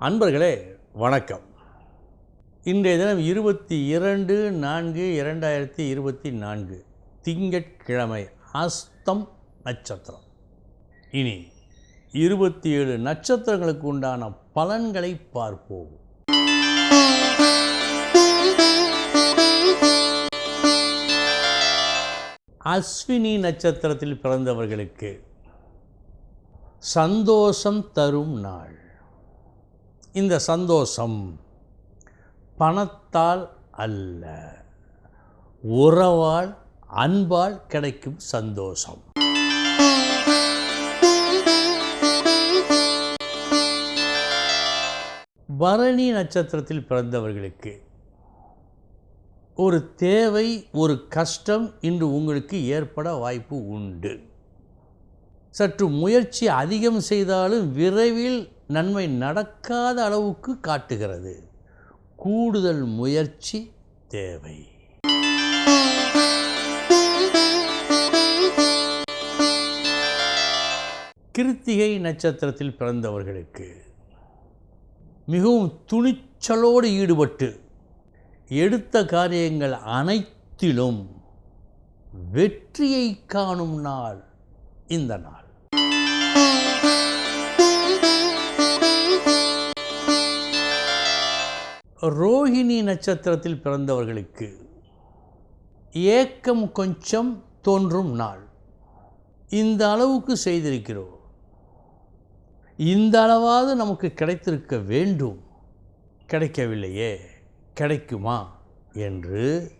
அன்பர்களே வணக்கம். இன்றைய தினம் இருபத்தி இரண்டு நான்கு இரண்டாயிரத்தி இருபத்தி நான்கு திங்கட்கிழமை அஸ்தம் நட்சத்திரம். இனி இருபத்தி ஏழு நட்சத்திரங்களுக்கு உண்டான பலன்களை பார்ப்போம். அஸ்வினி நட்சத்திரத்தில் பிறந்தவர்களுக்கு சந்தோஷம் தரும் நாள். இந்த சந்தோஷம் பணத்தால் அல்ல. உறவால் அன்பால் கிடைக்கும் சந்தோஷம். பரணி நட்சத்திரத்தில் பிறந்தவர்களுக்கு ஒரு தேவை ஒரு கஷ்டம் இன்று உங்களுக்கு ஏற்பட வாய்ப்பு உண்டு. சற்று முயற்சி அதிகம் செய்தாலும் விரைவில் நன்மை நடக்காத அளவுக்கு காட்டுகிறது. கூடுதல் முயற்சி தேவை. கிருத்திகை நட்சத்திரத்தில் பிறந்தவர்களுக்கு மிகவும் துணிச்சலோடு ஈடுபட்டு எடுத்த காரியங்கள் அனைத்திலும் வெற்றியை காணும் நாள் இந்த நாள். ரோஹிணி நட்சத்திரத்தில் பிறந்தவர்களுக்கு ஏக்கம் கொஞ்சம் தோன்றும் நாள். இந்த அளவுக்கு செய்திருக்கிறோம். இந்த அளவாவது நமக்கு கிடைத்திருக்க வேண்டும். கிடைக்கவில்லையே கிடைக்குமா என்று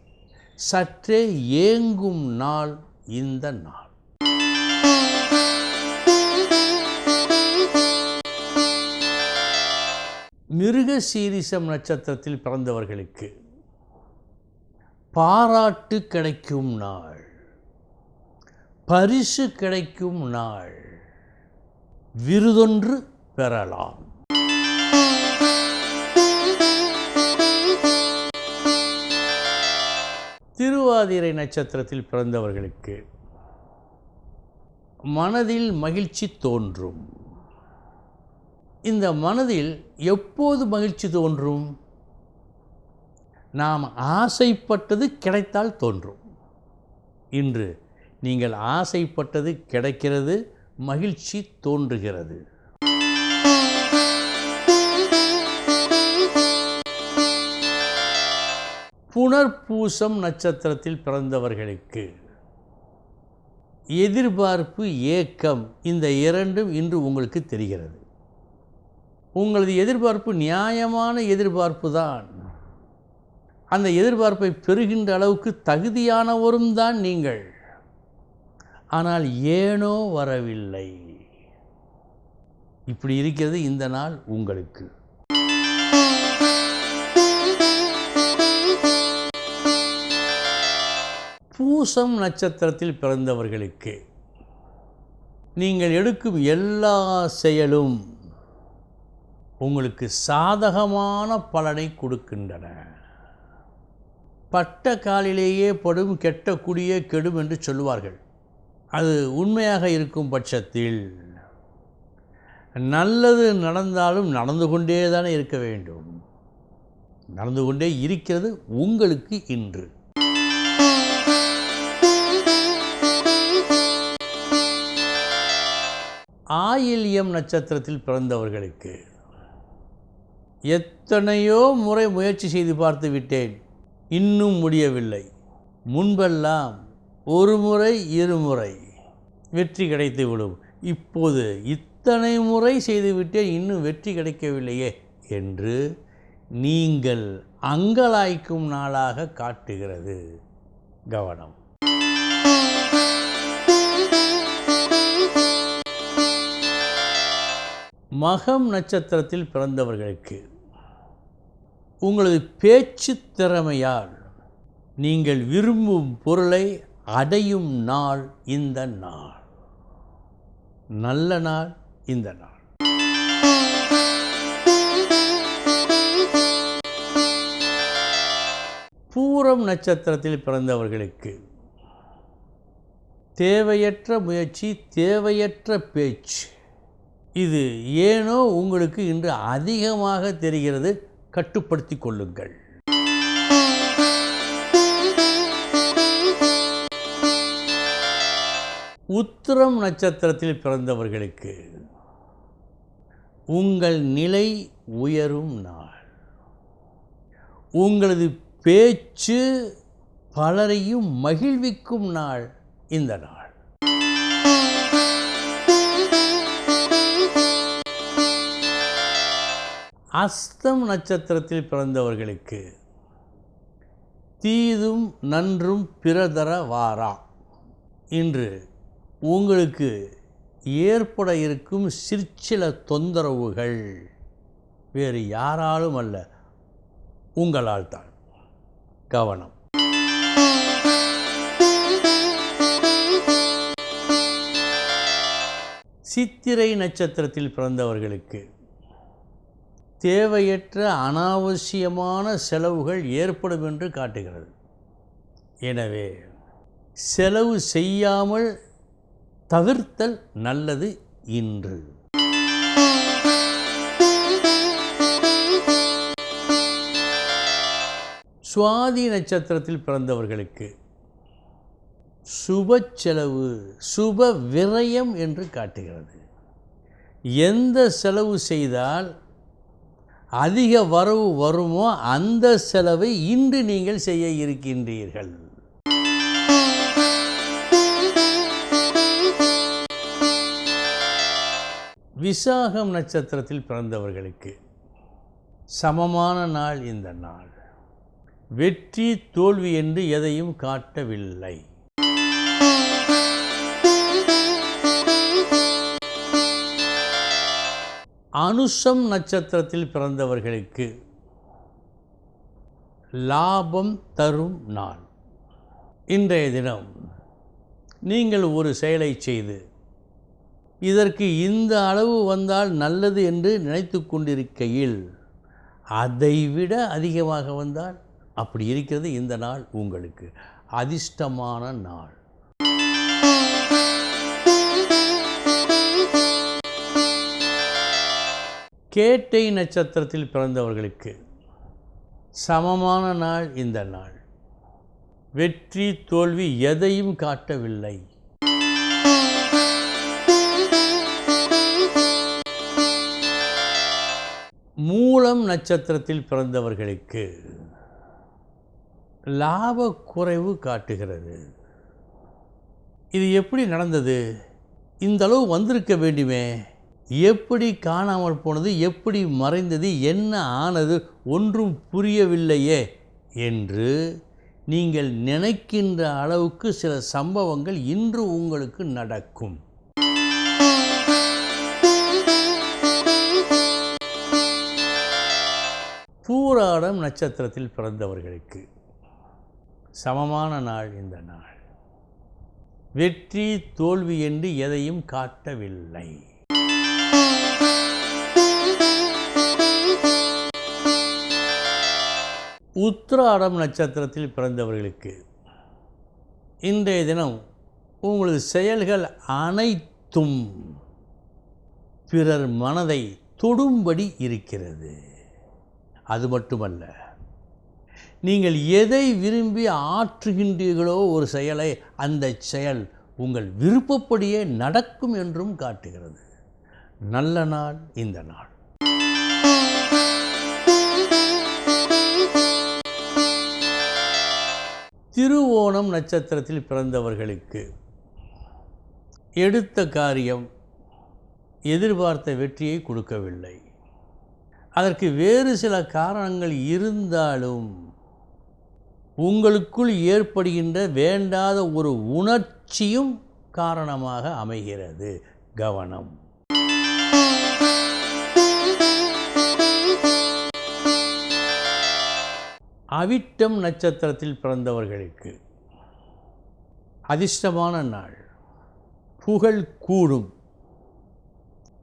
சற்றே ஏங்கும் நாள் இந்த நாள். மிருக சீரிசம் நட்சத்திரத்தில் பிறந்தவர்களுக்கு பாராட்டு கிடைக்கும் நாள் பரிசு கிடைக்கும் நாள் விருதொன்று பெறலாம். திருவாதிரை நட்சத்திரத்தில் பிறந்தவர்களுக்கு மனதில் மகிழ்ச்சி தோன்றும். இந்த மனதில் எப்போது மகிழ்ச்சி தோன்றும்? நாம் ஆசைப்பட்டது கிடைத்தால் தோன்றும். இன்று நீங்கள் ஆசைப்பட்டது கிடைக்கிறது மகிழ்ச்சி தோன்றுகிறது. புனர்பூசம் நட்சத்திரத்தில் பிறந்தவர்களுக்கு எதிர்பார்ப்பு ஏக்கம் இந்த இரண்டும் இன்று உங்களுக்கு தெரிகிறது. உங்களது எதிர்பார்ப்பு நியாயமான எதிர்பார்ப்பு தான். அந்த எதிர்பார்ப்பை பெறுகின்ற அளவுக்கு தகுதியானவரும் தான் நீங்கள். ஆனால் ஏனோ வரவில்லை. இப்படி இருக்கிறது இந்த நாள் உங்களுக்கு. பூசம் நட்சத்திரத்தில் பிறந்தவர்களுக்கு நீங்கள் எடுக்கும் எல்லா செயலும் உங்களுக்கு சாதகமான பலனை கொடுக்கின்றன. பட்ட காலிலேயே படும் கெட்ட குடியே கெடும் என்று சொல்லுவார்கள். அது உண்மையாக இருக்கும் பட்சத்தில் நல்லது நடந்தாலும் நடந்து கொண்டே தானே இருக்க வேண்டும். நடந்து கொண்டே இருக்கிறது உங்களுக்கு இன்று. ஆயில்யம் நட்சத்திரத்தில் பிறந்தவர்களுக்கு எத்தனையோ முறை முயற்சி செய்து பார்த்து விட்டேன். இன்னும் முடியவில்லை. முன்பெல்லாம் ஒரு முறை இருமுறை வெற்றி கிடைத்து விடும். இப்போது இத்தனை முறை செய்துவிட்டேன் இன்னும் வெற்றி கிடைக்கவில்லையே என்று நீங்கள் அங்கலாய்க்கும் நாளாக காட்டுகிறது. கவனம். மகம் நட்சத்திரத்தில் பிறந்தவர்களுக்கு உங்களது பேச்சு திறமையால் நீங்கள் விரும்பும் பொருளை அடையும் நாள் இந்த நாள். நல்ல நாள் இந்த நாள். பூரம் நட்சத்திரத்தில் பிறந்தவர்களுக்கு தேவையற்ற முயற்சி தேவையற்ற பேச்சு. இது ஏனோ உங்களுக்கு இன்று அதிகமாக தெரிகிறது கட்டுப்படுத்தி கொள்ளுங்கள். உத்திரம் நட்சத்திரத்தில் பிறந்தவர்களுக்கு உங்கள் நிலை உயரும் நாள். உங்களது பேச்சு பலரையும் மகிழ்விக்கும் நாள் இந்த நாள். அஸ்தம் நட்சத்திரத்தில் பிறந்தவர்களுக்கு தீதும் நன்றும் பிறதர வாரா. இன்று உங்களுக்கு ஏற்பட இருக்கும் சிற்சில தொந்தரவுகள் வேறு யாராலும் அல்ல. உங்களால் தான். கவனம். சித்திரை நட்சத்திரத்தில் பிறந்தவர்களுக்கு தேவையற்ற அனாவசியமான செலவுகள் ஏற்படும் என்று காட்டுகிறது. எனவே செலவு செய்யாமல் தவிர்த்தல் நல்லது இன்று. சுவாதி நட்சத்திரத்தில் பிறந்தவர்களுக்கு சுப செலவு சுப விரயம் என்று காட்டுகிறது. எந்த செலவு செய்தால் அதிக வரவு வருமோ அந்த செலவை இன்று நீங்கள் செய்ய இருக்கின்றீர்கள். விசாகம் நட்சத்திரத்தில் பிறந்தவர்களுக்கு சமமான நாள் இந்த நாள். வெற்றி தோல்வி என்று எதையும் காட்டவில்லை. அனுஷம் நட்சத்திரத்தில் பிறந்தவர்களுக்கு லாபம் தரும் நாள். இன்றைய தினம் நீங்கள் ஒரு செயலை செய்து இதற்கு இந்த அளவு வந்தால் நல்லது என்று நினைத்து கொண்டிருக்கையில் அதைவிட அதிகமாக வந்தால் அப்படி இருக்கிறது இந்த நாள் உங்களுக்கு. அதிர்ஷ்டமான நாள். கேட்டை நட்சத்திரத்தில் பிறந்தவர்களுக்கு சமமான நாள் இந்த நாள். வெற்றி தோல்வி எதையும் காட்டவில்லை. மூலம் நட்சத்திரத்தில் பிறந்தவர்களுக்கு லாப குறைவு காட்டுகிறது. இது எப்படி நடந்தது? இந்த அளவு வந்திருக்க வேண்டுமே? எப்படி காணாமல் போனது எப்படி மறைந்தது என்ன ஆனது ஒன்றும் புரியவில்லையே என்று நீங்கள் நினைக்கின்ற அளவுக்கு சில சம்பவங்கள் இன்று உங்களுக்கு நடக்கும். பூராடம் நட்சத்திரத்தில் பிறந்தவர்களுக்கு சமமான நாள் இந்த நாள். வெற்றி தோல்வி என்று எதையும் காட்டவில்லை. உத்திராடம் நட்சத்திரத்தில் பிறந்தவர்களுக்கு இன்றைய தினம் உங்களது செயல்கள் அனைத்தும் பிறர் மனதை தொடும்படி இருக்கிறது. அது மட்டுமல்ல நீங்கள் எதை விரும்பி ஆற்றுகின்றீர்களோ ஒரு செயலை அந்த செயல் உங்கள் விருப்பப்படியே நடக்கும் என்றும் காட்டுகிறது. நல்ல நாள் இந்த நாள். திருவோணம் நட்சத்திரத்தில் பிறந்தவர்களுக்கு எடுத்த காரியம் எதிர்பார்த்த வெற்றியை கொடுக்கவில்லை. அதற்கு வேறு சில காரணங்கள் இருந்தாலும் உங்களுக்குள் ஏற்படுகின்ற வேண்டாத ஒரு உணர்ச்சியும் காரணமாக அமைகிறது. கவனம். அவிட்டம் நட்சத்திரத்தில் பிறந்தவர்களுக்கு அதிர்ஷ்டமான நாள். புகழ் கூடும்.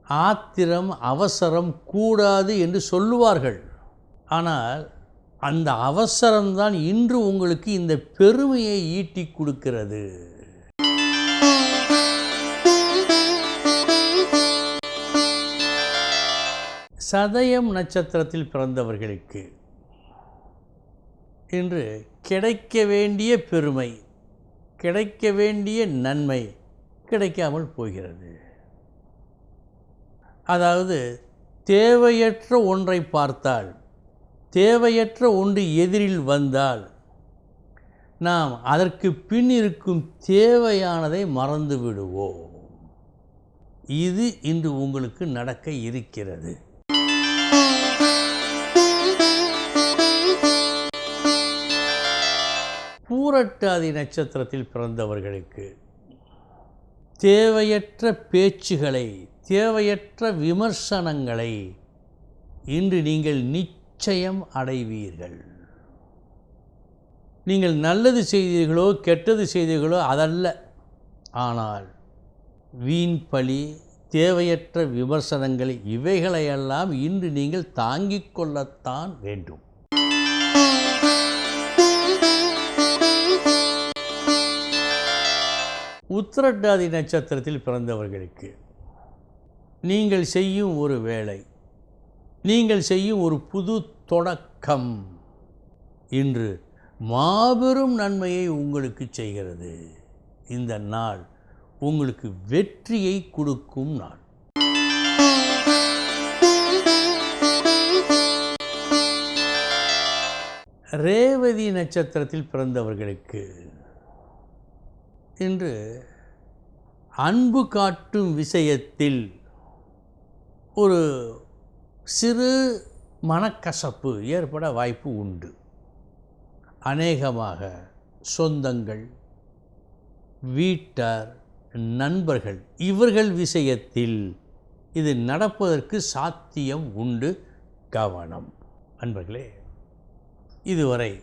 ஆத்திரம் அவசரம் கூடாது என்று சொல்லுவார்கள். ஆனால் அந்த அவசரம்தான் இன்று உங்களுக்கு இந்த பெருமையை ஈட்டி கொடுக்கிறது. சதயம் நட்சத்திரத்தில் பிறந்தவர்களுக்கு இன்று கிடைக்க வேண்டிய பெருமை கிடைக்க வேண்டிய நன்மை கிடைக்காமல் போகிறது. அதாவது தேவையற்ற ஒன்றை பார்த்தால் தேவையற்ற ஒன்று எதிரில் வந்தால் நாம் அதற்கு பின் இருக்கும் தேவையானதை மறந்து விடுவோம். இது இன்று உங்களுக்கு நடக்க இருக்கிறது. பூரட்டாதி நட்சத்திரத்தில் பிறந்தவர்களுக்கு தேவையற்ற பேச்சுகளை தேவையற்ற விமர்சனங்களை இன்று நீங்கள் நிச்சயம் அடைவீர்கள். நீங்கள் நல்லது செய்தீர்களோ கெட்டது செய்தீர்களோ அதல்ல. ஆனால் வீண் பழி தேவையற்ற விமர்சனங்கள் இவைகளையெல்லாம் இன்று நீங்கள் தாங்கிக் கொள்ளத்தான் வேண்டும். உத்திரட்டாதி நட்சத்திரத்தில் பிறந்தவர்களுக்கு நீங்கள் செய்யும் ஒரு வேலை நீங்கள் செய்யும் ஒரு புது தொடக்கம் இன்று மாபெரும் நன்மையை உங்களுக்கு செய்கிறது. இந்த நாள் உங்களுக்கு வெற்றியை கொடுக்கும் நாள். ரேவதி நட்சத்திரத்தில் பிறந்தவர்களுக்கு இன்று அன்பு காட்டும் விஷயத்தில் ஒரு சிறு மனக்கசப்பு ஏற்பட வாய்ப்பு உண்டு. அநேகமாக சொந்தங்கள் வீட்டார் நண்பர்கள் இவர்கள் விஷயத்தில் இது நடப்பதற்கு சாத்தியம் உண்டு. கவனம். அன்பர்களே இதுவரை